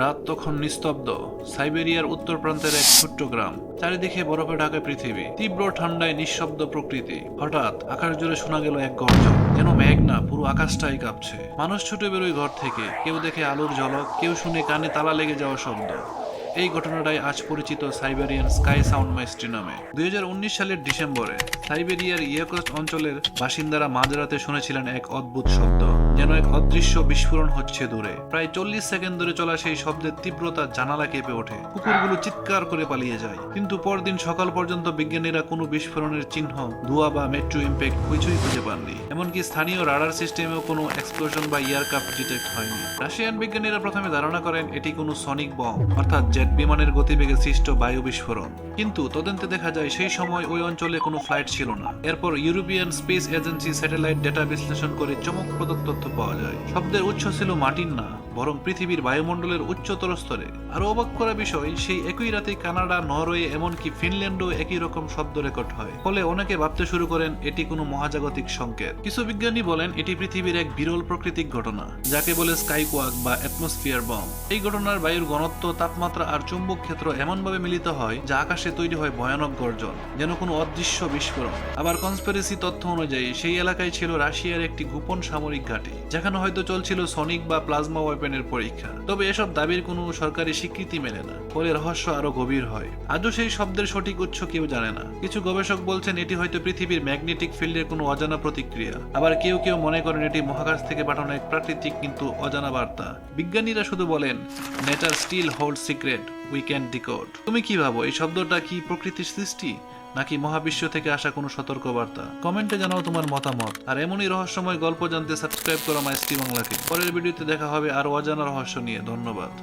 রাত তখন নিস্তব্ধ। সাইবেরিয়ার উত্তর প্রান্তের এক ছোট্ট গ্রাম। চারিদিকে বরফে ঢাকা পৃথিবী। তীব্র ঠান্ডায় নিঃশব্দ প্রকৃতি। হঠাৎ আকাশ জুড়ে শোনা গেল এক গর্জন। যেন মেঘ না, পুরো আকাশটাই কাঁপছে। মানুষ ছুটে বেরোয় ঘর থেকে। কেউ দেখে আলোর ঝলক, কেউ শুনে কানে তালা লেগে যাওয়া শব্দ। এই ঘটনাটাই আজ পরিচিত সাইবেরিয়ান স্কাই সাউন্ড মাইস্ট্রি নামে। দুই হাজার উনিশ সালের ডিসেম্বরে সাইবেরিয়ার ইয়েকোস্ট অঞ্চলের বাসিন্দারা মাঝরাতে শুনেছিলেন এক অদ্ভুত শব্দ। যেন এক অদৃশ্য বিস্ফোরণ হচ্ছে দূরে। প্রায় চল্লিশ সেকেন্ড ধরে চলা সেই শব্দের তীব্রতা জানালা কেঁপে ওঠে। কুকুরগুলো চিৎকার করে পালিয়ে যায়। কিন্তু পরদিন সকাল পর্যন্ত বিজ্ঞানীরা কোনো বিস্ফোরণের চিহ্ন, ধোঁয়া বা মেট্রো ইম্প্যাক্ট কিছুই খুঁজে পাননি। এমনকি স্থানীয় রাডার সিস্টেমেও কোনো এক্সপ্লোশন বা ইয়ারক্রাফট ডিটেক্ট হয়নি। রাশিয়ান বিজ্ঞানীরা প্রথমে ধারণা করেন এটি কোনো সনিক বম অর্থাৎ জেট বিমানের গতিবেগে সৃষ্ট বায়ু বিস্ফোরণ। কিন্তু তদন্তে দেখা যায় সেই সময় ওই অঞ্চলে কোনো ফ্লাইট ছিল না। এরপর European space agency satellite data বিশ্লেষণ করে চমকপ্রদ তথ্য পাওয়া যায়। শব্দের উৎস ছিল মাটির না। বরং পৃথিবীর বায়ুমণ্ডলের উচ্চতর স্তরে। আরও অবাক করা বিষয়, সেই একই রাতে কানাডা, নরওয়ে, এমনকি ফিনল্যান্ডও একই রকম শব্দ রেকর্ড হয়। ফলে অনেকে ভাবতে শুরু করেন, এটি কোনো মহাজাগতিক সংকেত। কিছু বিজ্ঞানী বলেন, এটি পৃথিবীর এক বিরল প্রাকৃতিক ঘটনা, যাকে বলে স্কাই কোয়াক বা অ্যাটমসফিয়ার বম। এই ঘটনার বায়ুর ঘনত্ব, তাপমাত্রা আর চুম্বক ক্ষেত্র এমনভাবে মিলিত হয়, যা আকাশে তৈরি হয় ভয়ানক গর্জন, যেন কোনো অদৃশ্য বিস্ফোরণ। আবার কনস্পিরেসি তথ্য অনুযায়ী, সেই এলাকায় ছিল রাশিয়ার একটি গোপন সামরিক ঘাঁটি, যেখানে হয়তো চলছিল সনিক বা প্লাজমা ওয়েপেনের পরীক্ষা। তবে এসব দাবির কোনো সরকারি স্বীকৃতি মেলে না, ফলে রহস্য আরও গভীর হয়। আজও সেই শব্দের সঠিক উৎস কেউ জানে না। কিছু গবেষক বলছেন এটি হয়তো পৃথিবীর ম্যাগনেটিক ফিল্ডের কোনো অজানা প্রতিক্রিয়া। আবার কেউ কেউ মনে করেন এটি মহাকাশ থেকে পাঠানো এক প্রাকৃতিক কিন্তু অজানা বার্তা। বিজ্ঞানীরা শুধু বলেন nature still hold secret we can decode তুমি কি ভাবো, এই শব্দটা কি প্রকৃতির সৃষ্টি? নাকি মহাবিশ্ব থেকে আসা কোনো সতর্কবার্তা? কমেন্টে জানাও তোমার মতামত। আর এমনই রহস্যময় গল্প জানতে সাবস্ক্রাইব করো মাই বাংলাকে। পরের ভিডিওতে দেখা হবে আর অজানা রহস্য নিয়ে। ধন্যবাদ।